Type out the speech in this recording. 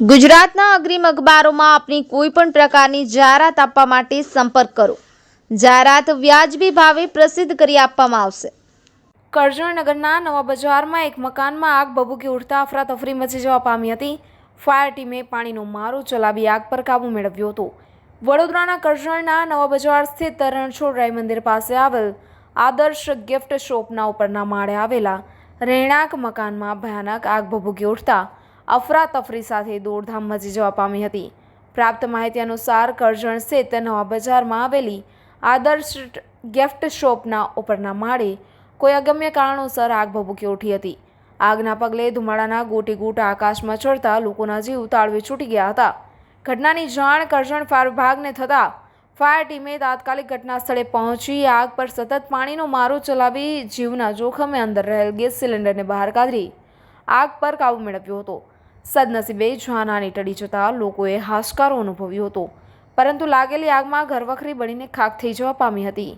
ગુજરાતના અગ્રીમ અખબારોમાં આપની કોઈ પણ પ્રકારની જાહેરાત આપવા માટે સંપર્ક કરો. જાહેરાત વ્યાજબી ભાવે પ્રસિદ્ધ કરી આપવામાં આવશે. કરજણનગરના નવા બજારમાં એક મકાનમાં આગ ભભૂકી ઉઠતા અફરાતફરી મચી જવા પામી હતી. ફાયર ટીમે પાણીનો મારો ચલાવી આગ પર કાબૂ મેળવ્યો હતો. વડોદરાના કરજણના નવા બજાર સ્થિત રણછોડ રાય મંદિર પાસે આવેલ આદર્શ ગિફ્ટ શોપના ઉપરના માળે આવેલા રહેણાંક મકાનમાં ભયાનક આગ ભભૂકી ઉઠતા અફરાતફરી સાથે દોડધામ મચી જવા પામી હતી. પ્રાપ્ત માહિતી અનુસાર કરજણ સ્થિત નવા બજારમાં આવેલી આદર્શ ગિફ્ટ શોપના ઉપરના માળે કોઈ અગમ્ય કારણોસર આગ ભભૂકી ઉઠી હતી. આગના પગલે ધુમાડાના ગોટી ગોટા આકાશમાં ચડતા લોકોના જીવ તાળવે છૂટી ગયા હતા. ઘટનાની જાણ કરજણ ફાયર વિભાગને થતાં ફાયર ટીમે તાત્કાલિક ઘટના સ્થળે પહોંચી આગ પર સતત પાણીનો મારો ચલાવી જીવના જોખમે અંદર રહેલ ગેસ સિલિન્ડરને બહાર કાઢી આગ પર કાબૂ મેળવ્યો હતો. સદનસીબે જ્વાનાની ટળી જતાં લોકોએ હાશકારો અનુભવ્યો હતો. પરંતુ લાગેલી આગમાં ઘરવખરી બળીને ખાક થઈ જવા પામી હતી.